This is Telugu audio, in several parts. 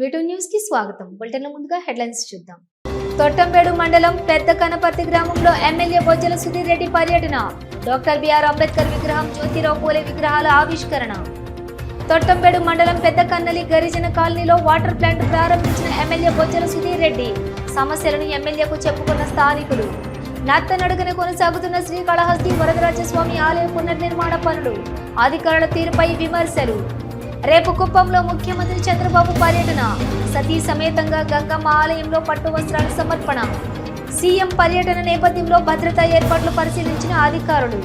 వీటూ న్యూస్కి స్వాగతం. బులెటిన్ ముందుగా హెడ్లైన్స్ చూద్దాం. తొట్టంపేడు మండలం పెద్ద కనపర్తి గ్రామంలో ఎమ్మెల్యే బొజ్జల సుధీర్ రెడ్డి పర్యటన. డాక్టర్ బిఆర్ అంబేద్కర్ విగ్రహం జ్యోతిరావు పూలే విగ్రహాల ఆవిష్కరణ. తొట్టంపేడు మండలం పెద్ద కన్నలి గరిజన కాలనీలో వాటర్ ప్లాంట్ ప్రారంభించిన ఎమ్మెల్యే బొజ్జల సుధీర్ రెడ్డి సమస్యలను ఎమ్మెల్యేకు చెప్పుకున్న స్థానికులు. నత్తనడుగన కొనసాగుతున్న శ్రీకాళహస్తి వరదరాజస్వామి ఆలయ పునర్నిర్మాణ పనులు. అధికారుల తీరుపై విమర్శలు. రేపు కుప్పంలో ముఖ్యమంత్రి చంద్రబాబు పర్యటన. సతీ సమేతంగా గంగమ్మ ఆలయంలో పట్టు వస్త్రాల సమర్పణ. సీఎం పర్యటన నేపథ్యంలో భద్రతా ఏర్పాట్లు పరిశీలించిన అధికారులు.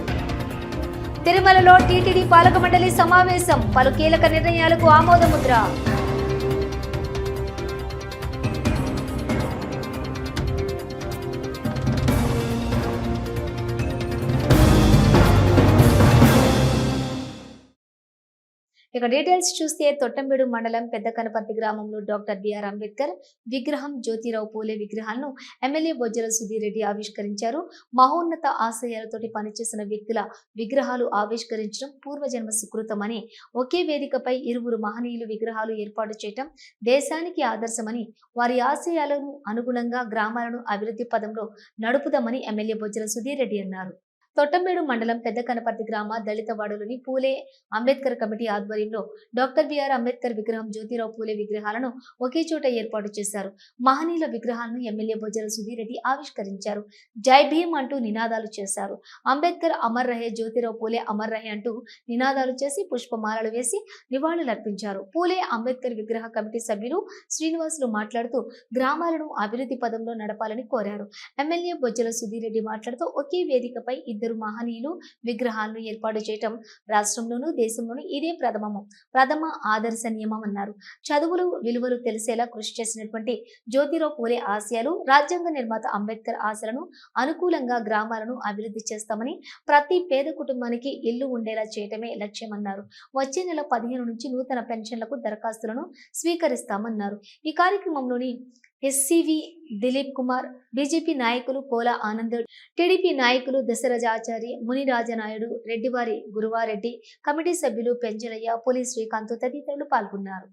తిరుమలలో టీటీడీ పాలక మండలి సమావేశం. పలు కీలక నిర్ణయాలకు ఆమోదముద్ర. ఇక డీటెయిల్స్ చూస్తే తొట్టంబేడు మండలం పెద్ద కనపర్తి గ్రామంలో డాక్టర్ బిఆర్ అంబేద్కర్ విగ్రహం జ్యోతిరావు పూలే విగ్రహాలను ఎమ్మెల్యే బొజ్జల సుధీర్ రెడ్డి ఆవిష్కరించారు. మహోన్నత ఆశయాలతోటి పనిచేసిన వ్యక్తుల విగ్రహాలు ఆవిష్కరించడం పూర్వజన్మ సుకృతమని ఒకే వేదికపై ఇరువురు మహనీయులు విగ్రహాలు ఏర్పాటు చేయటం దేశానికి ఆదర్శమని వారి ఆశయాలను అనుగుణంగా గ్రామాలను అభివృద్ధి పదంలో నడుపుదామని ఎమ్మెల్యే బొజ్జల సుధీర్ రెడ్డి అన్నారు. తొట్టంబేడు మండలం పెద్ద కనపర్తి గ్రామ దళితవాడలోని పూలే అంబేద్కర్ కమిటీ ఆధ్వర్యంలో డాక్టర్ బిఆర్ అంబేద్కర్ విగ్రహం జ్యోతిరావు పూలే విగ్రహాలను ఒకే చోట ఏర్పాటు చేశారు. మహనీయుల విగ్రహాలను ఎమ్మెల్యే బొజ్జల సుధీర్ రెడ్డి ఆవిష్కరించారు. జై భీమ్ అంటూ నినాదాలు చేశారు. అంబేద్కర్ అమర్ రహే జ్యోతిరావు పూలే అమర్ రహే అంటూ నినాదాలు చేసి పుష్పమాలలు వేసి నివాళులర్పించారు. పూలే అంబేద్కర్ విగ్రహ కమిటీ సభ్యులు శ్రీనివాసులు మాట్లాడుతూ గ్రామాలను అభివృద్ధి పదంలో నడపాలని కోరారు. ఎమ్మెల్యే బొజ్జల సుధీర్ రెడ్డి మాట్లాడుతూ ఒకే వేదికపై ఇద్దరు మహనీయులు విగ్రహాలను ఏర్పాటు చేయటం రాష్ట్రంలోనూ దేశంలోనూ ఇదే ప్రథమము. ప్రథమ ఆదర్శ నియమం అన్నారు. చదువులు విలువలు తెలిసేలా కృషి చేసినటువంటి జ్యోతిరావు పూలే ఆశయాలు రాజ్యాంగ నిర్మాత అంబేద్కర్ ఆశలను అనుకూలంగా గ్రామాలను అభివృద్ధి చేస్తామని ప్రతి పేద కుటుంబానికి ఇల్లు ఉండేలా చేయటమే లక్ష్యమన్నారు. వచ్చే నెల పదిహేను నుంచి నూతన పెన్షన్లకు దరఖాస్తులను స్వీకరిస్తామన్నారు. ఈ కార్యక్రమంలోని ఎస్సివి దిలీప్ కుమార్ బీజేపీ నాయకులు కోలా ఆనంద్ టీడీపీ నాయకులు దశరథాచారి మునిరాజనాయుడు రెడ్డివారి గురువారెడ్డి కమిటీ సభ్యులు పెంచలయ్య పోలీస్ శ్రీకాంత్ తదితరులు పాల్గొన్నారు.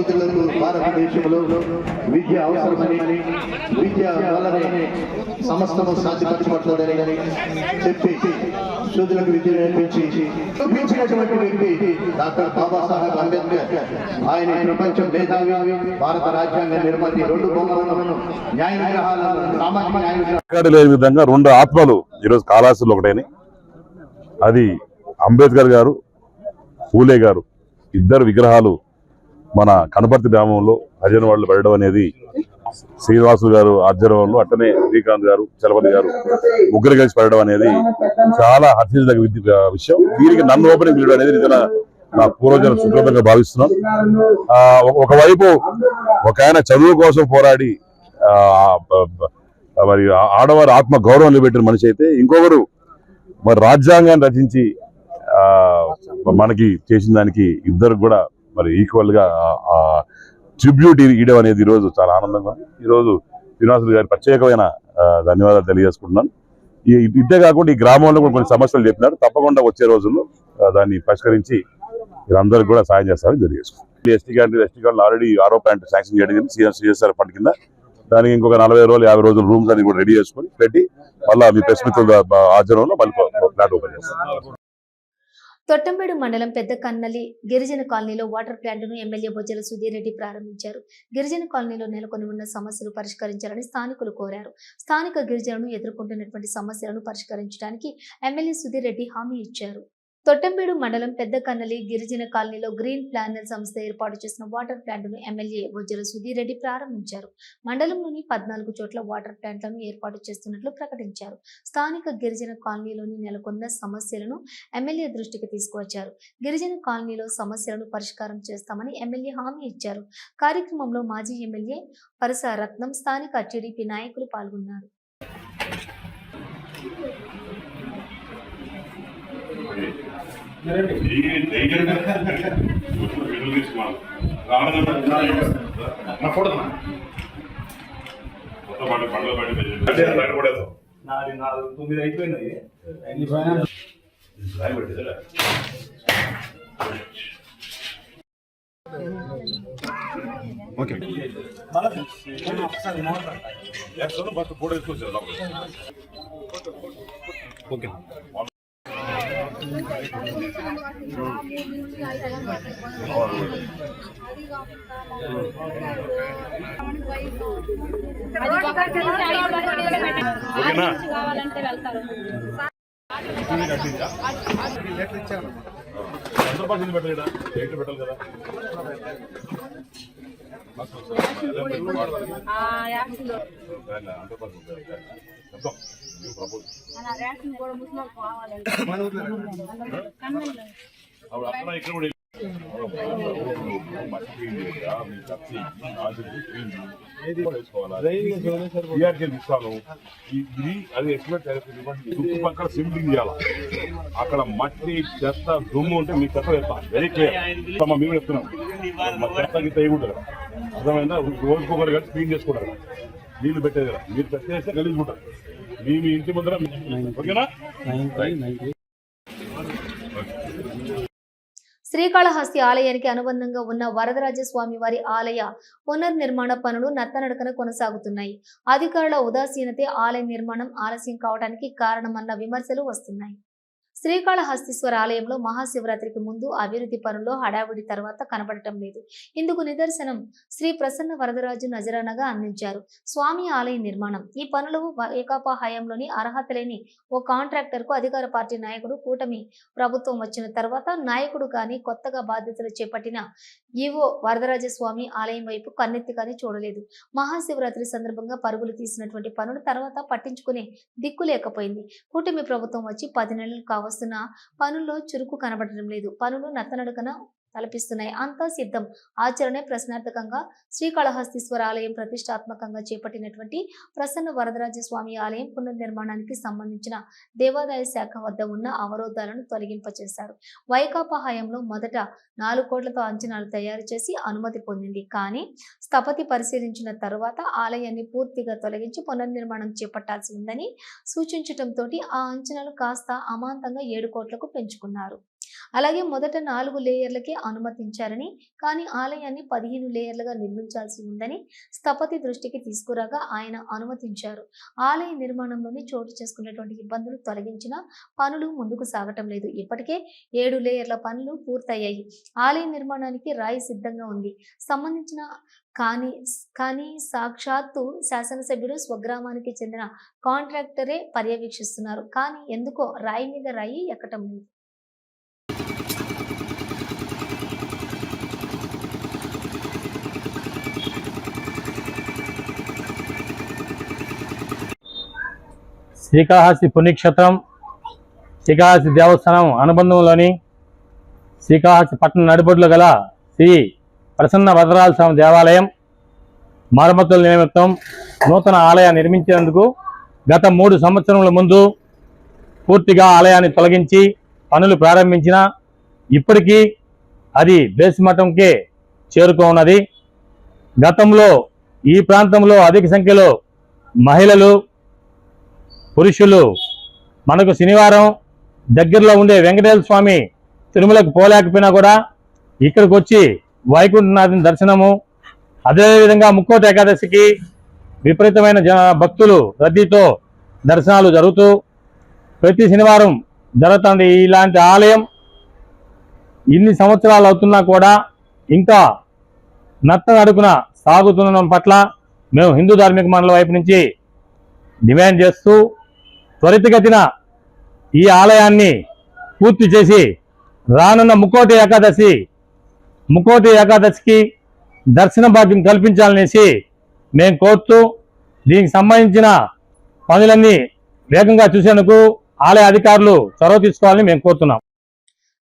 యువతులకు భారతదేశంలో విద్య అవసరమని విద్య వల్లనే సమస్తము సాధ్యపరచబడుతుందని చెప్పి సూదులకు విద్య నేర్పించి చూపించినటువంటి వ్యక్తి డాక్టర్ బాబాసాహెబ్ అంబేద్కర్. ఆయన ప్రపంచం మేధావి భారత రాజ్యాంగ నిర్మాతి రెండు బొమ్మలను న్యాయ విగ్రహాలను సామాజిక న్యాయ విగ్రహాలు లేని విధంగా రెండు ఆత్మలు ఈరోజు కాళాసులు ఒకటేని అది అంబేద్కర్ గారు పూలే గారు ఇద్దరు విగ్రహాలు మన కనపర్తి గ్రామంలో హరిజనవాడలో పెట్టడం అనేది శ్రీనివాసులు గారు ఆధ్వర్యంలో అట్టనే శ్రీకాంత్ గారు చలపతి గారు ముగ్గురు కలిసి పెట్టడం అనేది చాలా హర్షించదగ్గ విద్య- విషయం. దీనికి నన్ను ఓపెనింగ్ చేయడం అనేది నిజంగా నా పూర్వజన సుకృతంగా భావిస్తున్నాం. ఒక- ఒకవైపు ఒక ఆయన చదువు కోసం పోరాడి మరి ఆడవారి ఆత్మ గౌరవం నిలబెట్టిన మనిషి అయితే ఇంకొకరు మరి రాజ్యాంగాన్ని రచించి మనకి చేసిన దానికి ఇద్దరు కూడా మరి ఈక్వల్గా ట్రిబ్యూట్ ఇవ్వడం అనేది ఈరోజు చాలా ఆనందంగా ఉంది. ఈరోజు శ్రీనివాసులు గారి ప్రత్యేకమైన ధన్యవాదాలు తెలియజేసుకుంటున్నాను. ఈ ఇద్దే కాకుండా ఈ గ్రామంలో కూడా కొన్ని సమస్యలు చెప్పినారు. తప్పకుండా వచ్చే రోజుల్లో దాన్ని పరిష్కరించి వీరందరికీ కూడా సాయం చేస్తారని తెలియజేసుకుంటాం ST canteen ST canteen already ఆరో ప్యాంట్ శాంక్షన్ చేయడం జరిగింది. సీఎం సిఎస్ఆర్ ఫండ్ కింద దానికి ఇంకొక నలభై రోజులు యాభై రోజులు రూమ్స్ అన్ని కూడా రెడీ చేసుకొని పెట్టి మళ్ళీ మీ ప్రెస్ మిత్రుల ఆధ్వర్యంలో మళ్ళీ ప్లాట్ ఓపెన్ చేస్తాం. తొట్టంబేడు మండలం పెద్ద కన్నలి గిరిజన కాలనీలో వాటర్ ప్లాంట్ను ఎమ్మెల్యే బొజ్జల సుధీర్ రెడ్డి ప్రారంభించారు. గిరిజన కాలనీలో నెలకొని ఉన్న సమస్యలు పరిష్కరించాలని స్థానికులు కోరారు. స్థానిక గిరిజనులు ఎదుర్కొంటున్నటువంటి సమస్యలను పరిష్కరించడానికి ఎమ్మెల్యే సుధీర్ రెడ్డి హామీ ఇచ్చారు. తొట్టంబేడు మండలం పెద్ద కన్నలి గిరిజన కాలనీలో గ్రీన్ ప్లానర్ సంస్థ ఏర్పాటు చేసిన వాటర్ ప్లాంట్ను ఎమ్మెల్యే బొజ్జల సుధీర్ రెడ్డి ప్రారంభించారు. మండలంలోని పద్నాలుగు చోట్ల వాటర్ ప్లాంట్లను ఏర్పాటు చేస్తున్నట్లు ప్రకటించారు. స్థానిక గిరిజన కాలనీలోని నెలకొన్న సమస్యలను ఎమ్మెల్యే దృష్టికి తీసుకువచ్చారు. గిరిజన కాలనీలో సమస్యలను పరిష్కారం చేస్తామని ఎమ్మెల్యే హామీ ఇచ్చారు. కార్యక్రమంలో మాజీ ఎమ్మెల్యే పరసరత్నం స్థానిక టీడీపీ నాయకులు పాల్గొన్నారు. నాది నాలుగు తొమ్మిది అయిపోయినాయి కావాలంటే వెళ్తారు పెట్టాలి కదా. యాక్సిలో ఇస్తాను ఇది అది చుట్టుపక్కల సిమెంటింగ్ చేయాలి అక్కడ మట్టి చెత్త దుమ్ము ఉంటే మీ చెత్త వేస్తాం వెరీ క్లియర్ మేము చెప్తున్నాం మా చెత్త గిత్త వేయకూడదు కదా అర్థమైందా రోజుకొకరు కలిసి క్లీన్ చేసుకుంటారు. నీళ్ళు పెట్టేది కదా. మీరు పెట్టేస్తే గలీజ్ ఉంటారు మీ మీ ఇంటి ముందర ఓకేనా? శ్రీకాళహస్తి ఆలయానికి అనుబంధంగా ఉన్న వరదరాజస్వామి వారి ఆలయ పునర్నిర్మాణ పనులు నత్తనడకన కొనసాగుతున్నాయి. అధికారుల ఉదాసీనతే ఆలయ నిర్మాణం ఆలస్యం కావడానికి కారణమన్న విమర్శలు వస్తున్నాయి. శ్రీకాళహస్తీశ్వర ఆలయంలో మహాశివరాత్రికి ముందు అభివృద్ధి పనుల్లో హడావిడి తర్వాత కనబడటం లేదు. ఇందుకు నిదర్శనం శ్రీ ప్రసన్న వరదరాజు నజరానగా అందించారు. స్వామి ఆలయ నిర్మాణం. ఈ పనులు ఏకాపా హయాంలోని అర్హత లేని ఓ కాంట్రాక్టర్కు అధికార పార్టీ నాయకుడు కూటమి ప్రభుత్వం వచ్చిన తర్వాత నాయకుడు కానీ కొత్తగా బాధ్యతలు చేపట్టిన ఈవో వరదరాజస్వామి ఆలయం వైపు కన్నెత్తి కానీ చూడలేదు. మహాశివరాత్రి సందర్భంగా పరుగులు తీసినటువంటి పనులు తర్వాత పట్టించుకునే దిక్కు లేకపోయింది. కూటమి ప్రభుత్వం వచ్చి పది నెలలు వస్తున్నా పనుల్లో చురుకు కనబడటం లేదు. పనులు నత్తనడకన తలపిస్తున్నాయి. అంతా సిద్ధం. ఆచరణే ప్రశ్నార్థకంగా శ్రీకాళహస్తీశ్వర ఆలయం ప్రతిష్టాత్మకంగా చేపట్టినటువంటి ప్రసన్న వరదరాజ స్వామి ఆలయం పునర్నిర్మాణానికి సంబంధించిన దేవాదాయ శాఖ వద్ద ఉన్న అవరోధాలను తొలగింపచేశారు. వైకాపా హయాంలో మొదట నాలుగు కోట్లతో అంచనాలు తయారు చేసి అనుమతి పొందింది. కానీ స్థపతి పరిశీలించిన తరువాత ఆలయాన్ని పూర్తిగా తొలగించి పునర్నిర్మాణం చేపట్టాల్సి ఉందని సూచించటంతో ఆ అంచనాలు కాస్త అమాంతంగా ఏడు కోట్లకు పెంచుకున్నారు. అలాగే మొదట నాలుగు లేయర్లకే అనుమతించారని కానీ ఆలయాన్ని పదిహేను లేయర్లుగా నిర్మించాల్సి ఉందని స్థపతి దృష్టికి తీసుకురాగా ఆయన అనుమతించారు. ఆలయ నిర్మాణంలోని చోటు చేసుకున్నటువంటి ఇబ్బందులు తొలగించిన పనులు ముందుకు సాగటం లేదు. ఇప్పటికే ఏడు లేయర్ల పనులు పూర్తయ్యాయి. ఆలయ నిర్మాణానికి రాయి సిద్ధంగా ఉంది. సంబంధించిన కానీ కానీ సాక్షాత్తు శాసనసభ్యుడు స్వగ్రామానికి చెందిన కాంట్రాక్టరే పర్యవేక్షిస్తున్నారు. కానీ ఎందుకో రాయి మీద రాయి ఎక్కటం లేదు. శ్రీకాళహస్తి పుణ్యక్షేత్రం శ్రీకాళహస్తి దేవస్థానం అనుబంధంలోని శ్రీకాళహస్తి పట్టణ నడిబొడ్లు గల శ్రీ ప్రసన్న భద్రాల స్వామి దేవాలయం మరమ్మతుల నిమిత్తం నూతన ఆలయాన్ని నిర్మించేందుకు గత మూడు సంవత్సరముల ముందు పూర్తిగా ఆలయాన్ని తొలగించి పనులు ప్రారంభించిన ఇప్పటికీ అది బేస్ మఠంకే చేరుకోన్నది గతంలో ఈ ప్రాంతంలో అధిక సంఖ్యలో మహిళలు పురుషులు మనకు శనివారం దగ్గరలో ఉండే వెంకటేశ్వర స్వామి తిరుమలకు పోలేకపోయినా కూడా ఇక్కడికి వచ్చి వైకుంఠనాథుని దర్శనము అదేవిధంగా ముక్కోటి ఏకాదశికి విపరీతమైన భక్తులు రద్దీతో దర్శనాలు జరుగుతూ ప్రతి శనివారం జరుగుతుంది ఇలాంటి ఆలయం ఇన్ని సంవత్సరాలు అవుతున్నా కూడా ఇంకా నత్త నడుకున సాగుతుండడం పట్ల మేము హిందూ ధార్మిక మండలి వైపు నుంచి డిమాండ్ చేస్తూ త్వరితగతిన ఈ ఆలయాన్ని పూర్తి చేసి రానున్న ముక్కోటి ఏకాదశి ముక్కోటి ఏకాదశికి దర్శన భాగ్యం కల్పించాలనేసి మేము కోరుతూ దీనికి సంబంధించిన పనులన్నీ వేగంగా చూసేందుకు ఆలయ అధికారులు చొరవ తీసుకోవాలని మేము కోరుతున్నాం.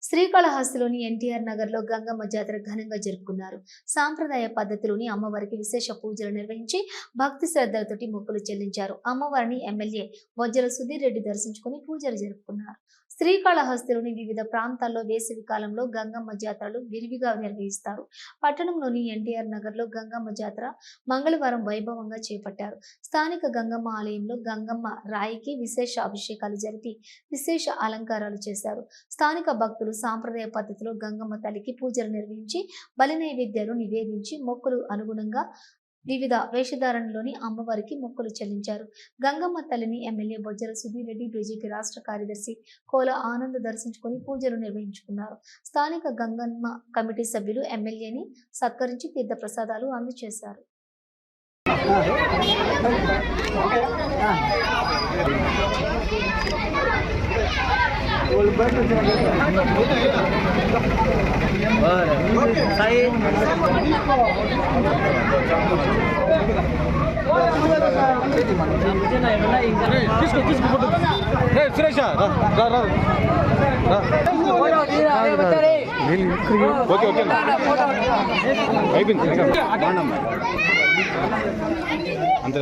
శ్రీకాళహస్తిలోని ఎన్టీఆర్ నగర్లో గంగమ్మ జాతర ఘనంగా జరుపుకున్నారు. సాంప్రదాయ పద్ధతిలోని అమ్మవారికి విశేష పూజలు నిర్వహించి భక్తి శ్రద్ధలతోటి మొక్కులు చెల్లించారు. అమ్మవారిని ఎమ్మెల్యే వజ్జల సుధీర్ రెడ్డి దర్శించుకుని పూజలు జరుపుకున్నారు. శ్రీకాళహస్తిలోని వివిధ ప్రాంతాల్లో వేసవి కాలంలో గంగమ్మ జాతరలు విరివిగా నిర్వహిస్తారు. పట్టణంలోని ఎన్టీఆర్ నగర్లో గంగమ్మ జాతర మంగళవారం వైభవంగా చేపట్టారు. స్థానిక గంగమ్మ ఆలయంలో గంగమ్మ రాయికి విశేష అభిషేకాలు జరిపి విశేష అలంకారాలు చేశారు. స్థానిక భక్తులు సాంప్రదాయ పద్ధతిలో గంగమ్మ తల్లికి పూజలు నిర్వహించి బలి నైవేద్యాలు నివేదించి మొక్కులు అనుగుణంగా వివిధ వేషధారణలోని అమ్మవారికి మొక్కులు చెల్లించారు. గంగమ్మ తల్లిని ఎమ్మెల్యే బొజ్జల సుధీర్ రెడ్డి బీజేపీ రాష్ట్ర కార్యదర్శి కోల ఆనంద్ దర్శించుకొని పూజలు నిర్వహించుకున్నారు. స్థానిక గంగమ్మ కమిటీ సభ్యులు ఎమ్మెల్యేని సత్కరించి తీర్థ ప్రసాదాలు అందజేశారు సురేష రా రా రా ఓకే ఓకే అయిపోయింది అంతే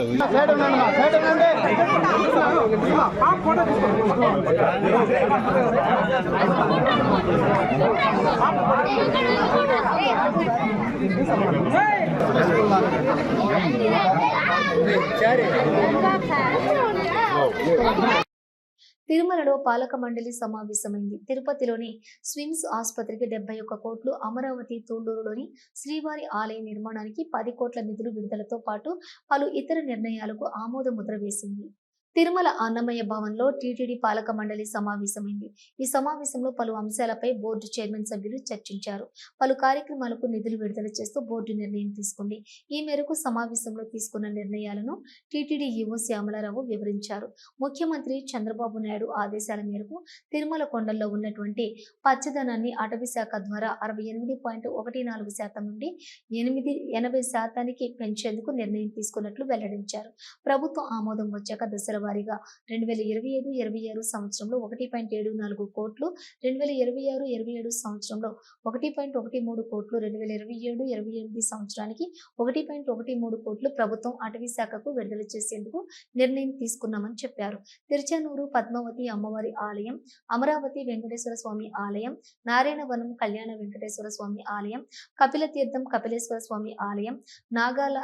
తిరుమలలో పాలక మండలి సమావేశమైంది. తిరుపతిలోని స్విమ్స్ ఆసుపత్రికి డెబ్బై ఒక్క కోట్లు అమరావతి తూళ్ళూరులోని శ్రీవారి ఆలయ నిర్మాణానికి పది కోట్ల నిధులు విడుదలతో పాటు పలు ఇతర నిర్ణయాలకు ఆమోద ముద్ర వేసింది. తిరుమల అన్నమయ్య భవన్లో టీటీడీ పాలక మండలి సమావేశమైంది. ఈ సమావేశంలో పలు అంశాలపై బోర్డు చైర్మన్ సభ్యులు చర్చించారు. పలు కార్యక్రమాలకు నిధులు విడుదల చేస్తూ బోర్డు నిర్ణయం తీసుకుంది. ఈ మేరకు సమావేశంలో తీసుకున్న నిర్ణయాలను టీటీడీ ఈవో శ్యామలారావు వివరించారు. ముఖ్యమంత్రి చంద్రబాబు నాయుడు ఆదేశాల మేరకు తిరుమల కొండల్లో ఉన్నటువంటి పచ్చదనాన్ని అటవీ శాఖ ద్వారా అరవై ఎనిమిది పాయింట్ ఒకటి నాలుగు శాతం నుండి ఎనిమిది ఎనభై శాతానికి పెంచేందుకు నిర్ణయం తీసుకున్నట్లు వెల్లడించారు. ప్రభుత్వం ఆమోదం వచ్చాక దశల వారీగా రెండు వేల ఇరవై ఐదు ఇరవై ఆరు సంవత్సరంలో ఒకటి పాయింట్ ఏడు నాలుగు కోట్లు రెండు వేల ఇరవై ఆరు ఇరవై ఏడు సంవత్సరంలో ఒకటి పాయింట్ ఒకటి మూడు కోట్లు రెండు వేల ఇరవై ఏడు ఇరవై ఎనిమిది సంవత్సరానికి ఒకటి పాయింట్ ఒకటి మూడు కోట్లు ప్రభుత్వం అటవీ శాఖకు విడుదల చేసేందుకు నిర్ణయం తీసుకున్నామని చెప్పారు. తిరుచానూరు పద్మావతి అమ్మవారి ఆలయం అమరావతి వెంకటేశ్వర స్వామి ఆలయం నారాయణవనం కళ్యాణ వెంకటేశ్వర స్వామి ఆలయం కపిల తీర్థం కపిలేశ్వర స్వామి ఆలయం నాగాల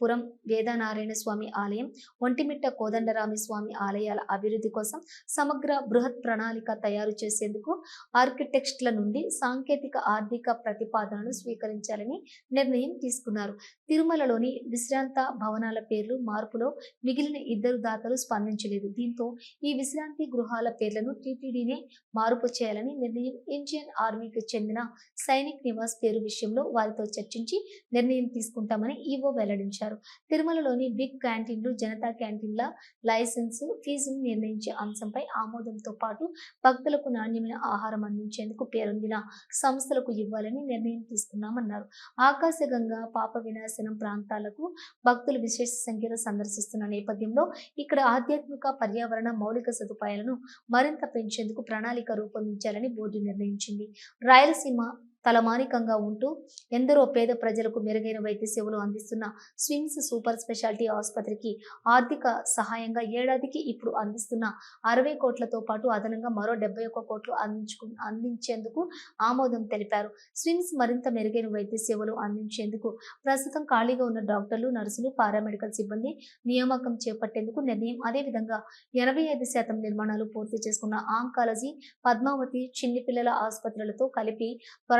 పురం వేదనారాయణ స్వామి ఆలయం ఒంటిమిట్ట కోదండరామి స్వామి ఆలయాల అభివృద్ధి కోసం సమగ్ర బృహత్ ప్రణాళిక తయారు చేసేందుకు ఆర్కిటెక్ట్ల నుండి సాంకేతిక ఆర్థిక ప్రతిపాదనలు స్వీకరించాలని నిర్ణయం తీసుకున్నారు. తిరుమలలోని విశ్రాంత భవనాల పేర్లు మార్పులో మిగిలిన ఇద్దరు దాతలు స్పందించలేదు. దీంతో ఈ విశ్రాంతి గృహాల పేర్లను టీటీడీనే మార్పు చేయాలని నిర్ణయం ఇండియన్ ఆర్మీకి చెందిన సైనిక్ నివాస్ పేరు విషయంలో వారితో చర్చించి నిర్ణయం తీసుకుంటామని ఈవో వెల్లడించారు. తిరుమలలోని బిగ్ క్యాంటీన్లు జనతా క్యాంటీన్ల లైసెన్సు ఫీజును నిర్ణయించే అంశంపై ఆమోదంతో పాటు భక్తులకు నాణ్యమైన ఆహారం అందించేందుకు పేరొందిన సంస్థలకు ఇవ్వాలని నిర్ణయం తీసుకున్నామన్నారు. ఆకాశగంగా పాప వినాశనం ప్రాంతాలకు భక్తులు విశేష సంఖ్యలో సందర్శిస్తున్న నేపథ్యంలో ఇక్కడ ఆధ్యాత్మిక పర్యావరణ మౌలిక సదుపాయాలను మరింత పెంచేందుకు ప్రణాళిక రూపొందించాలని బోర్డు నిర్ణయించింది. రాయలసీమ తలమానికంగా ఉంటూ ఎందరో పేద ప్రజలకు మెరుగైన వైద్య సేవలు అందిస్తున్న స్విమ్స్ సూపర్ స్పెషాలిటీ ఆసుపత్రికి ఆర్థిక సహాయంగా ఏడాదికి ఇప్పుడు అందిస్తున్న అరవై కోట్లతో పాటు అదనంగా మరో డెబ్బై ఒక్క కోట్లు అందించుకు అందించేందుకు ఆమోదం తెలిపారు. స్విమ్స్ మరింత మెరుగైన వైద్య సేవలు అందించేందుకు ప్రస్తుతం ఖాళీగా ఉన్న డాక్టర్లు నర్సులు పారామెడికల్ సిబ్బంది నియామకం చేపట్టేందుకు నిర్ణయం అదేవిధంగా ఎనభై ఐదు శాతం నిర్మాణాలు పూర్తి చేసుకున్న ఆంకాలజీ పద్మావతి చిన్ని పిల్లల ఆసుపత్రులతో కలిపి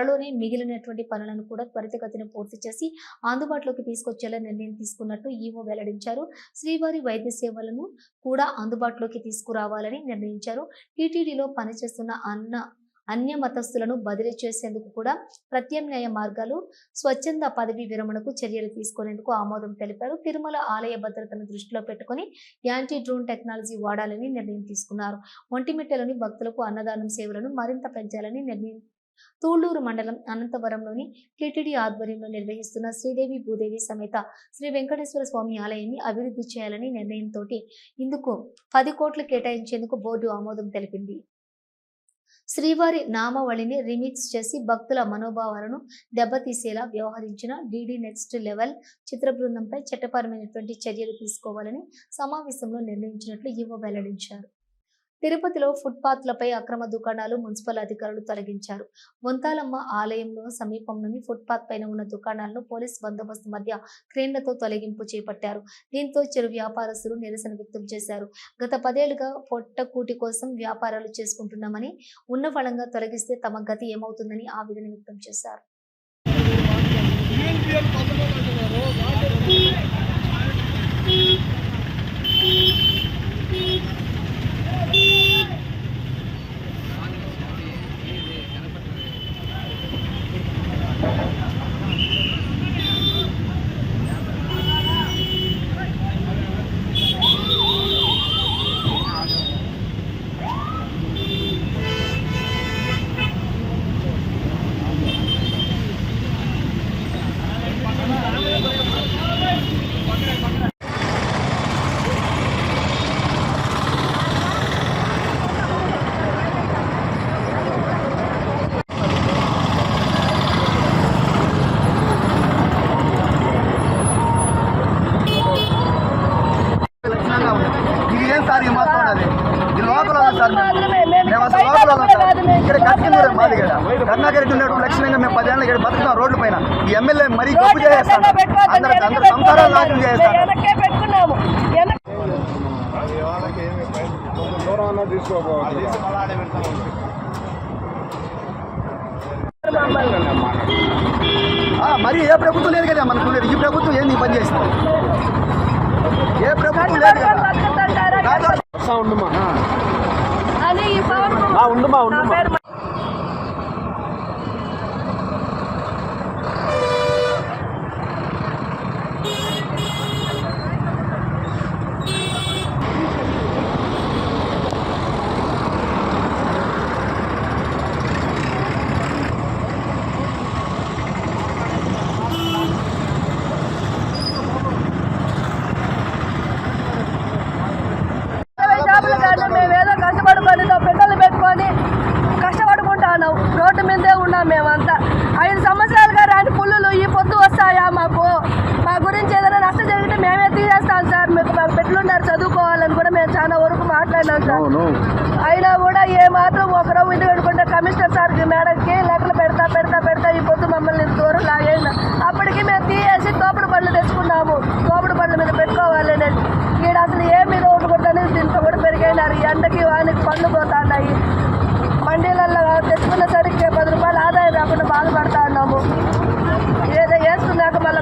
త్వరలోనే మిగిలినటువంటి పనులను కూడా త్వరితగతిన పూర్తి చేసి అందుబాటులోకి తీసుకొచ్చేలా నిర్ణయం తీసుకున్నట్టు ఈవో వెల్లడించారు. శ్రీవారి వైద్య సేవలను కూడా అందుబాటులోకి తీసుకురావాలని నిర్ణయించారు. టీటీడీలో పనిచేస్తున్న అన్న అన్య మతస్థులను బదిలీ చేసేందుకు కూడా ప్రత్యామ్నాయ మార్గాలు స్వచ్ఛంద పదవి విరమణకు చర్యలు తీసుకునేందుకు ఆమోదం తెలిపారు. తిరుమల ఆలయ భద్రతను దృష్టిలో పెట్టుకుని యాంటీ డ్రోన్ టెక్నాలజీ వాడాలని నిర్ణయం తీసుకున్నారు. ఒంటిమిట్టలోని భక్తులకు అన్నదానం సేవలను మరింత పెంచాలని నిర్ణయం తూళ్ళూరు మండలం అనంతవరంలోని టిటిడి ఆధ్వర్యంలో నిర్వహిస్తున్న శ్రీదేవి భూదేవి సమేత శ్రీ వెంకటేశ్వర స్వామి ఆలయాన్ని అభివృద్ధి చేయాలని నిర్ణయంతో ఇందుకు పది కోట్లు కేటాయించేందుకు బోర్డు ఆమోదం తెలిపింది. శ్రీవారి నామవళిని రిమిక్స్ చేసి భక్తుల మనోభావాలను దెబ్బతీసేలా వ్యవహరించిన డీడీ నెక్స్ట్ లెవెల్ చిత్ర బృందంపై చట్టపరమైనటువంటి చర్యలు తీసుకోవాలని సమావేశంలో నిర్ణయించినట్లు ఈవో వెల్లడించారు. తిరుపతిలో ఫుట్పాత్లపై అక్రమ దుకాణాలు మున్సిపల్ అధికారులు తొలగించారు. వంతాలమ్మ ఆలయంలో సమీపంలోని ఫుట్పాత్ పైన ఉన్న దుకాణాలను పోలీస్ బందోబస్తు మధ్య క్రేన్లతో తొలగింపు చేపట్టారు. దీంతో చిరు వ్యాపారస్తులు నిరసన వ్యక్తం చేశారు. గత పదేళ్ళుగా పొట్టకూటి కోసం వ్యాపారాలు చేసుకుంటున్నామని ఉన్న ఫలంగా తొలగిస్తే తమ గతి ఏమవుతుందని ఆవేదన వ్యక్తం చేశారు. లక్షణంగా ले लिया ఈ ఎండకి వానికి పండ్లు పోతున్నాయి. మండీలలో తెచ్చుకున్న సరికి పది రూపాయలు ఆదాయం రాకుండా బాధపడతా ఉన్నాము. ఏదో వేసుకున్నాక మళ్ళీ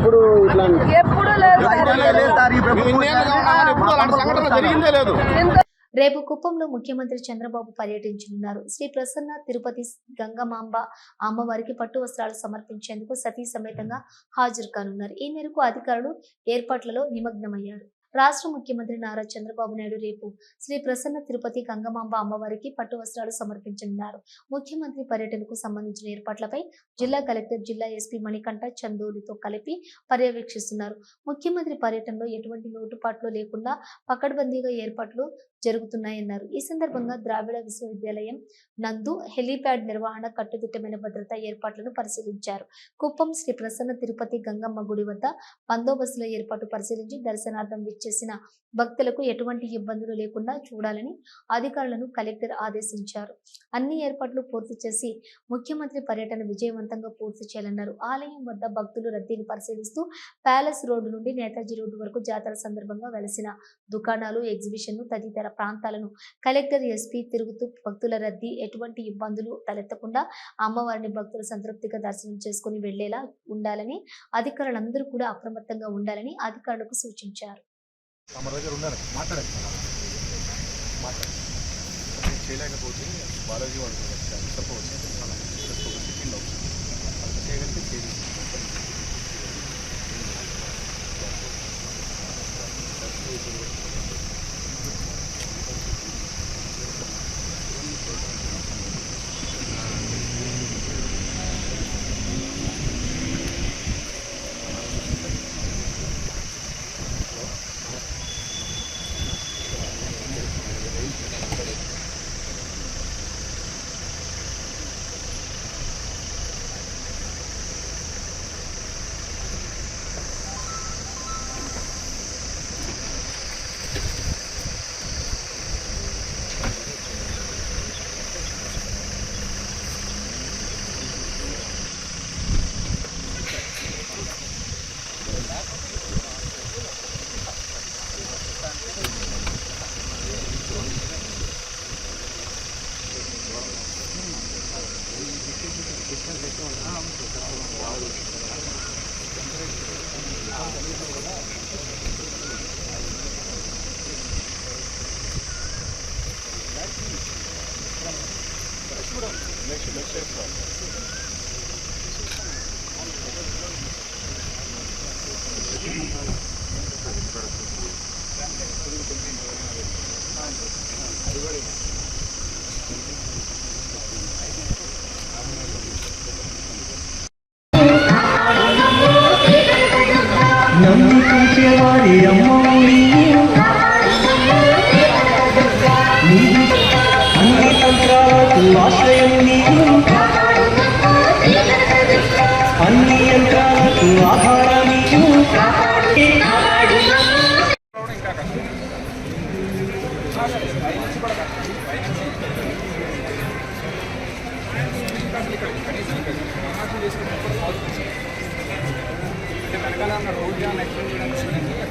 ఎప్పుడు ఇట్లా ఎప్పుడూ లేదు రేపు కుప్పంలో ముఖ్యమంత్రి చంద్రబాబు పర్యటించనున్నారు. శ్రీ ప్రసన్న తిరుపతి గంగమాంబ అమ్మవారికి పట్టు వస్త్రాలు సమర్పించేందుకు సతీ సమేతంగా హాజరు కానున్నారు. ఈ మేరకు అధికారులు ఏర్పాట్లలో నిమగ్నమయ్యారు. రాష్ట్ర ముఖ్యమంత్రి నారా చంద్రబాబు నాయుడు రేపు శ్రీ ప్రసన్న తిరుపతి గంగమాంబ అమ్మవారికి పట్టు వస్త్రాలు సమర్పించనున్నారు. ముఖ్యమంత్రి పర్యటనకు సంబంధించిన ఏర్పాట్లపై జిల్లా కలెక్టర్ జిల్లా ఎస్పీ మణికంఠ చందోలితో కలిపి పర్యవేక్షిస్తున్నారు. ముఖ్యమంత్రి పర్యటనలో ఎటువంటి లోటుపాట్లు లేకుండా పకడ్బందీగా ఏర్పాట్లు జరుగుతున్నాయన్నారు. ఈ సందర్భంగా ద్రావిడ విశ్వవిద్యాలయం నందు హెలీప్యాడ్ నిర్వహణ కట్టుదిట్టమైన భద్రతా ఏర్పాట్లను పరిశీలించారు. కుప్పం శ్రీ ప్రసన్న తిరుపతి గంగమ్మ గుడి వద్ద బందోబస్తుల ఏర్పాటు పరిశీలించి దర్శనార్థం విచ్చేసిన భక్తులకు ఎటువంటి ఇబ్బందులు లేకుండా చూడాలని అధికారులను కలెక్టర్ ఆదేశించారు. అన్ని ఏర్పాట్లు పూర్తి చేసి ముఖ్యమంత్రి పర్యటన విజయవంతంగా పూర్తి చేయాలన్నారు. ఆలయం వద్ద భక్తులు రద్దీని పరిశీలిస్తూ ప్యాలెస్ రోడ్డు నుండి నేతాజీ రోడ్డు వరకు జాతర సందర్భంగా వెలసిన దుకాణాలు ఎగ్జిబిషన్లు తదితర ప్రాంతాలను కలెక్టర్ ఎస్పీ తిరుగుతూ భక్తుల రద్దీ ఎటువంటి ఇబ్బందులు తలెత్తకుండా అమ్మవారిని భక్తులు సంతృప్తిగా దర్శనం చేసుకుని వెళ్ళేలా ఉండాలని అధికారులందరూ కూడా అప్రమత్తంగా ఉండాలని అధికారులకు సూచించారు చేయలేకపోతే బాలాజీ జస్ట్ ఒక సెకండ్ అవసరం అది చేయగలిగితే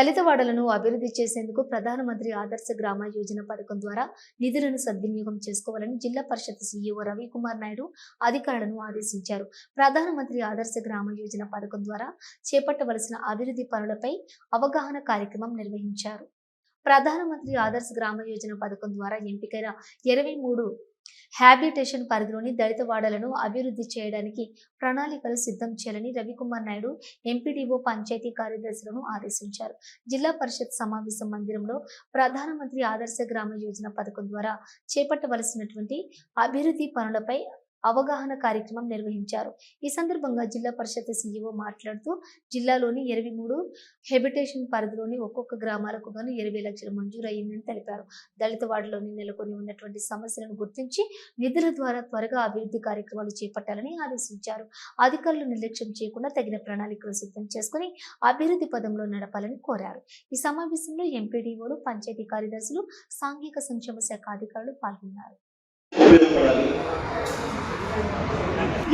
దళితవాడలను అభివృద్ధి చేసేందుకు ప్రధానమంత్రి ఆదర్శ గ్రామ యోజన పథకం ద్వారా నిధులను సద్వినియోగం చేసుకోవాలని జిల్లా పరిషత్ సీఈఓ రవికుమార్ నాయుడు అధికారులను ఆదేశించారు. ప్రధానమంత్రి ఆదర్శ గ్రామ యోజన పథకం ద్వారా చేపట్టవలసిన అభివృద్ధి పనులపై అవగాహన కార్యక్రమం నిర్వహించారు. ప్రధానమంత్రి ఆదర్శ గ్రామ యోజన పథకం ద్వారా ఎంపికైన ఇరవై మూడు హ్యాబిటేషన్ పరిధిలోని దళిత వాడలను అభివృద్ధి చేయడానికి ప్రణాళికలు సిద్ధం చేయాలని రవికుమార్ నాయుడు ఎంపీడీఓ పంచాయతీ కార్యదర్శులను ఆదేశించారు. జిల్లా పరిషత్ సమావేశ మందిరంలో ప్రధానమంత్రి ఆదర్శ గ్రామ యోజన పథకం ద్వారా చేపట్టవలసినటువంటి అభివృద్ధి పనులపై అవగాహన కార్యక్రమం నిర్వహించారు. ఈ సందర్భంగా జిల్లా పరిషత్ సీఈఓ మాట్లాడుతూ జిల్లాలోని ఇరవై మూడు హెబిటేషన్ పరిధిలోని ఒక్కొక్క గ్రామాలకు గాను ఇరవై లక్షలు మంజూరయ్యిందని తెలిపారు. దళిత వార్డులోని నెలకొని ఉన్నటువంటి సమస్యలను గుర్తించి నిధుల ద్వారా త్వరగా అభివృద్ధి కార్యక్రమాలు చేపట్టాలని ఆదేశించారు. అధికారులు నిర్లక్ష్యం చేయకుండా తగిన ప్రణాళికలు సిద్ధం చేసుకుని అభివృద్ధి పదంలో నడపాలని కోరారు. ఈ సమావేశంలో ఎంపీడీఓలు పంచాయతీ కార్యదర్శులు సాంఘిక సంక్షేమ శాఖ అధికారులు పాల్గొన్నారు. ఉపయోగపడాలి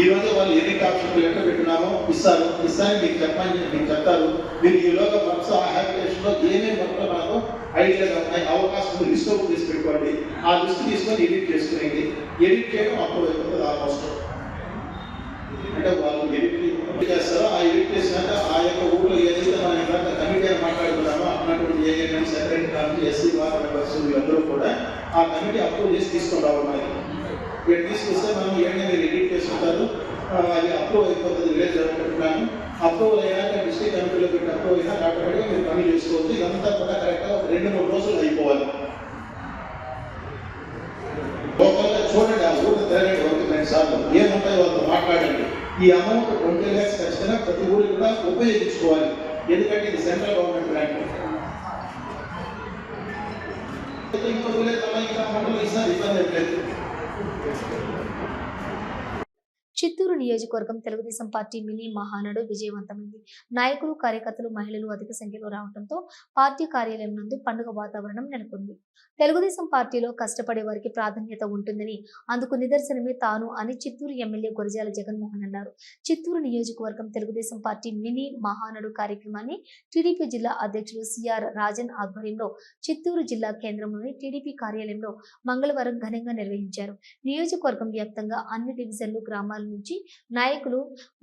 ఈ రోజు వాళ్ళు ఎన్ని టాప్స్ ఎక్కడ పెట్టినామో ఇస్తారు. ఇస్తారని మీకు చెప్పని మీకు చెప్తారు. మీరు ఈలోగా మనసు ఆ హ్యాపీనెస్లో ఏమేమి వర్క్ నాకు ఐడియా ఉన్నాయి అవకాశం లిస్ట్ ఓపెన్ చేసి పెట్టుకోండి. ఆ లిస్ట్ తీసుకొని ఎడిట్ చేసుకునేది ఎడిట్ చేయడం అప్పుడు అయిపోతుంది ఆల్మోస్ట్ అంటే వాళ్ళు ఎడిట్ చేస్తారో? ఆ ఎడిట్ చేసినాక ఆ యొక్క ఊళ్ళో ఏదైతే మనం ఇందాక కమిటీ మాట్లాడుకున్నామో అన్నటువంటి ఏఎన్ఎం సెక్రటరీ కానీ ఎస్సీ వారు అందరూ కూడా ఆ కమిటీ అప్రూవ్ చేసి తీసుకొని రావాలి ఇక్కడ తీసుకొస్తే మనం ఏమైనా మీరు ఎడిట్ చేసుకుంటారు అది అప్రూవ్ అయిపోతుంది విలేజ్ అనుకుంటున్నాను అప్రూవల్ అయ్యాక డిస్ట్రిక్ట్ కమిటీలో పెట్టి అప్రూవ్ అయినా ఆటోమేటిక్గా మీరు పని చేసుకోవచ్చు. ఇదంతా కూడా కరెక్ట్గా ఒక రెండు మూడు రోజులు అయిపోవాలి. లోకల్గా చూడండి ఆ ఊరు తిరగండి ఒకటి రెండు సార్లు. ఏముంటాయి వాళ్ళతో మాట్లాడండి. ఈ అమౌంట్ ట్వంటీ ల్యాక్స్ ఖచ్చితంగా ప్రతి ఊరికి కూడా ఉపయోగించుకోవాలి. ఎందుకంటే ఇది సెంట్రల్ గవర్నమెంట్ గ్రాంట్ ఇంకో విలేజ్ అలా ఇంకా అమౌంట్ ఇస్తారు ఇబ్బంది ఏం లేదు. చిత్తూరు నియోజకవర్గం తెలుగుదేశం పార్టీ మినీ మహానాడు విజయవంతమైంది. నాయకులు కార్యకర్తలు మహిళలు అధిక సంఖ్యలో రావడంతో పార్టీ కార్యాలయం నందు పండుగ వాతావరణం నెలకొంది. తెలుగుదేశం పార్టీలో కష్టపడే వారికి ప్రాధాన్యత ఉంటుందని అందుకు నిదర్శనమే తాను అని చిత్తూరు ఎమ్మెల్యే గురజాల జగన్మోహన్ అన్నారు. చిత్తూరు నియోజకవర్గం తెలుగుదేశం పార్టీ మినీ మహానడు కార్యక్రమాన్ని టీడీపీ జిల్లా అధ్యక్షుడు సిఆర్ రాజన్ ఆధ్వర్యంలో చిత్తూరు జిల్లా కేంద్రంలోని టీడీపీ కార్యాలయంలో మంగళవారం ఘనంగా నిర్వహించారు. నియోజకవర్గం వ్యాప్తంగా అన్ని డివిజన్లు గ్రామాల నుంచి నాయకులు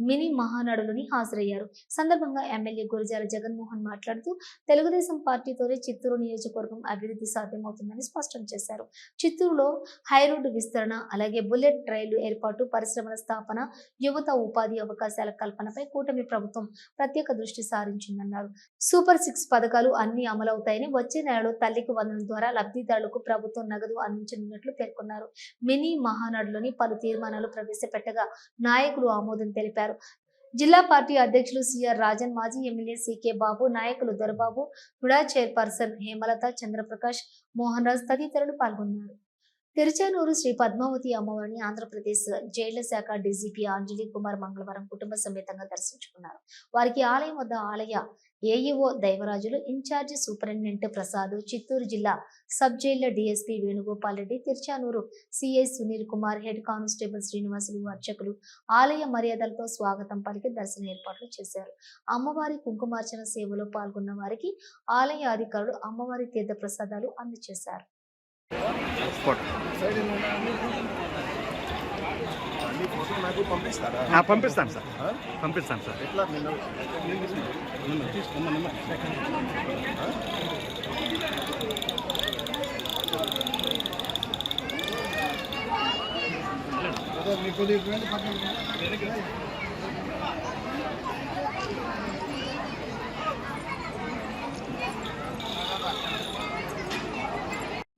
మినీ మహానాడులోని హాజరయ్యారు. సందర్భంగా ఎమ్మెల్యే గురజాల జగన్మోహన్ మాట్లాడుతూ తెలుగుదేశం పార్టీతోనే చిత్తూరు నియోజకవర్గం అభివృద్ధి సాధ్యమవుతుంది. సాధ్యమవుతుందని స్పష్టం చేశారు. చిత్తూరులో హైరోడ్డు విస్తరణ అలాగే బుల్లెట్ రైలు ఏర్పాటు పరిశ్రమల స్థాపన యువత ఉపాధి అవకాశాల కల్పనపై కూటమి ప్రభుత్వం ప్రత్యేక దృష్టి సారించిందన్నారు. సూపర్ సిక్స్ పథకాలు అన్ని అమలవుతాయని వచ్చే నెలలో తల్లికి వందనం ద్వారా లబ్ధిదారులకు ప్రభుత్వం నగదు అందించనున్నట్లు పేర్కొన్నారు. మినీ మహానాడులోని పలు తీర్మానాలు ప్రవేశపెట్టగా నాయకులు ఆమోదం తెలిపారు. జిల్లా పార్టీ అధ్యక్షులు సిఆర్ రాజన్ మాజీ ఎమ్మెల్యే సికే బాబు నాయకులు దొరబాబు హుడా చైర్పర్సన్ హేమలత చంద్రప్రకాష్ మోహన్ రాజ్ తదితరులు పాల్గొన్నారు. తిరుచానూరు శ్రీ పద్మావతి అమ్మవారిని ఆంధ్రప్రదేశ్ జైళ్ళ శాఖ డీజీపీ అంజలి కుమార్ మంగళవారం కుటుంబ సమేతంగా దర్శించుకున్నారు. వారికి ఆలయం వద్ద ఆలయ AEO Daivarajulu incharge superintendent Prasad Chittoor జిల్లా sub జైళ్ళ DSP Venugopal Reddy Tiruchanur CI Sunil Kumar head constable Srinivasulu అర్చకులు ఆలయ మర్యాదలతో స్వాగతం పలికి దర్శన ఏర్పాట్లు చేశారు. అమ్మవారి కుంకుమార్చన సేవలో పాల్గొన్న వారికి ఆలయ అధికారులు అమ్మవారి తీర్థ ప్రసాదాలు అందజేశారు పంపిస్తాను సార్. పంపిస్తాను సార్. ఎట్లా? నిన్న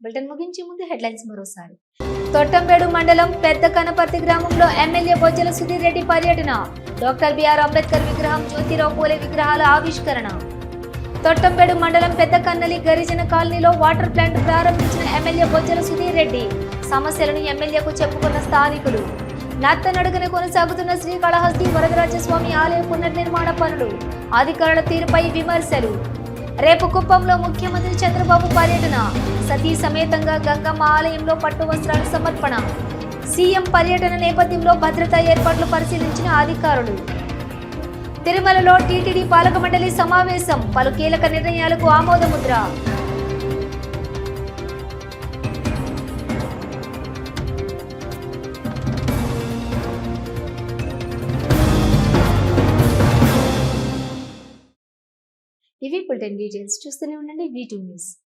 బులెటిన్ ముగించే ముందు హెడ్లైన్స్ మరోసారి. తొట్టంపేడు మండలం పెద్ద కనపర్తి గ్రామంలో ఎమ్మెల్యే బొజ్జల సుధీర్ రెడ్డి పర్యటన. డాక్టర్ బిఆర్ అంబేద్కర్ విగ్రహం జ్యోతిరావు పూలే విగ్రహాల ఆవిష్కరణ. తొట్టంపేడు మండలం పెద్ద కన్నలి గరిజన కాలనీలో వాటర్ ప్లాంట్ ప్రారంభించిన ఎమ్మెల్యే బొజ్జల సుధీర్ రెడ్డి సమస్యలను ఎమ్మెల్యేకు చెప్పుకున్న స్థానికులు. నత్తనడుగున కొనసాగుతున్న శ్రీకాళహస్తి వరదరాజస్వామి ఆలయ పునర్నిర్మాణ పనులు అధికారుల తీరుపై విమర్శలు. రేపు కుప్పంలో ముఖ్యమంత్రి చంద్రబాబు పర్యటన. సతీ సమేతంగా గంగమ్మ ఆలయంలో పట్టు వస్త్రాలు సమర్పణ. సీఎం పర్యటన నేపథ్యంలో భద్రతా ఏర్పాట్లు పరిశీలించిన అధికారులు. తిరుమలలో టీటీడీ పాలక మండలి సమావేశం. పలు కీలక నిర్ణయాలకు ఆమోదముద్ర. బులెటిన్ డీటెయిల్స్ చూస్తూనే ఉండండి. V news